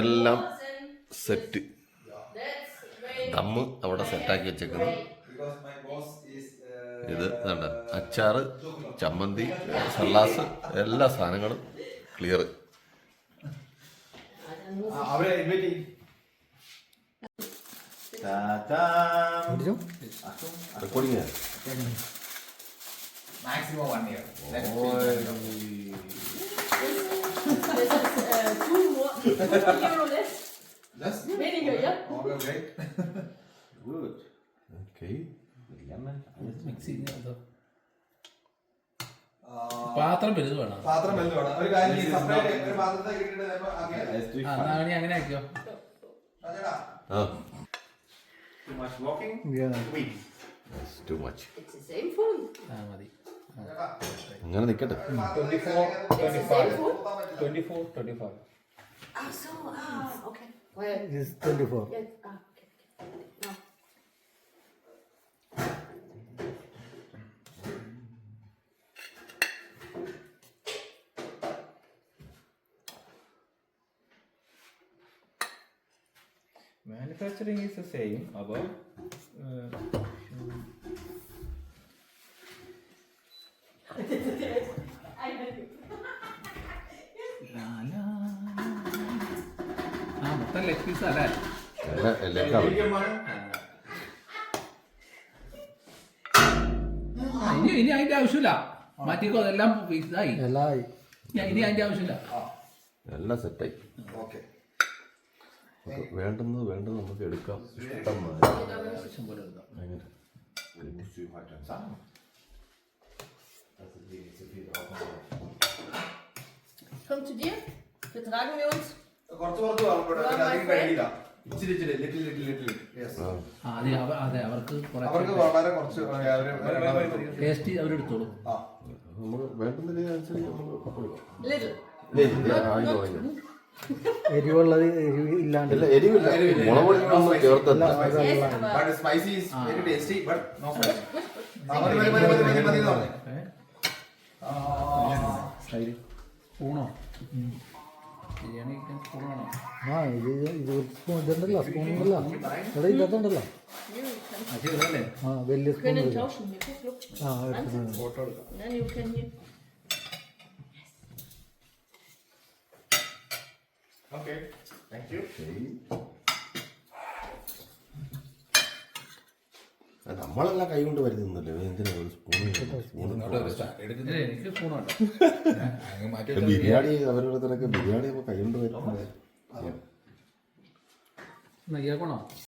എല്ലാം സെറ്റ്. ദമ്മ് അവിടെ സെറ്റാക്കി വെച്ചേക്കുന്നു. ഇത് വേണ്ട അച്ചാറ് ചമ്മന്തി സല്ലാസ് എല്ലാ സാധനങ്ങളും clear recording maximum one year euro less. Weniger, ja? Good. Okay mixie പാത്രം വലുത് വേണം പാത്രം വലുത് വേണം ഒരു കാര്യം ഈ separate ഒരു പാത്രത്തിൽ ഇട്ടിട്ട് ചിലപ്പോ ആക്കിയാലോ? ആ എന്നാ നീ അങ്ങനെ ആക്കിയോ രാജേട്ടാ, ആ too much walking, wait. Too much It's the same phone. ആ മതി ചേട്ടാ, അങ്ങനെ നിൽക്കട്ടെ പാത്രത്തിൽ It's the same phone. കൊടുത്താൽ പറ്റില്ല. Ah, so, ah, okay. Well, It's 24. yes, ah, okay, okay. Now. Manufacturing is the same, aber മൊത്തം ലെഗ് പീസ് അല്ല? ഇനി ഇനി അതിന്റെ ആവശ്യമില്ല. മാറ്റിക്കോ അതെല്ലാം ഇതായി എല്ലായി. ഇനി അതിന്റെ ആവശ്യമില്ല. എല്ലാം സെറ്റായി ഓക്കെ. നമുക്ക് വേണ്ടുന്നത് വേണ്ടത് നമുക്ക് എടുക്കാം. ഇഷ്ടം ആവശ്യം പോലെ എടുക്കാം. അങ്ങനെ Komm zu dir. betragen wir uns. കുറച്ച് കുറച്ച് വളർന്നോട്ടെ Yeah, my അധികം friend. കഴിയില്ല. ഇച്ചിരി ഇച്ചിരി ലിറ്റിൽ ലിറ്റിൽ ലിറ്റിൽ യെസ് ആ, അതെ അവ- അതെ അവർക്ക് അവർക്ക് കുറച്ച് വളരെ കുറച്ച് അവർ ടേസ്റ്റ് അവരെടുത്തോളും. ആ. നമുക്ക് വേണ്ടുന്നതിനനുസരിച്ച് നമുക്ക് കൊടുക്കാം Little. ഏയ്, ആയിക്കോ, ആയിക്കോ. എരിവുള്ളത് എരിവ് ഇല്ലാണ്ട്. ഇല്ല എരിവില്ല. മുളക് ചേർത്തല്ല. But spicy is very tasty but no spicy മതി മതി മതി മതി മതി മതി എന്ന് പറഞ്ഞു സ്പൂണോ ബിരിയാണി കഴിക്കാൻ സ്പൂൺ വേണോ ആ ഇത് ഇത് ഇതുണ്ടല്ലോ സ്പൂൺ ഉണ്ടല്ലോ. ഇവിടെ ഇതുണ്ടല്ലോ ആ വലിയ സ്പൂൺ. ആ എടുക്കുന്നത് And then you can നമ്മളെല്ലാം കൈ കൊണ്ട് വരുന്നല്ലോ എന്തിനാ ഒരു സ്പൂൺ ബിരിയാണി അവരോരുത്തരൊക്കെ ബിരിയാണി കൈ കൊണ്ട് വരുന്നത്.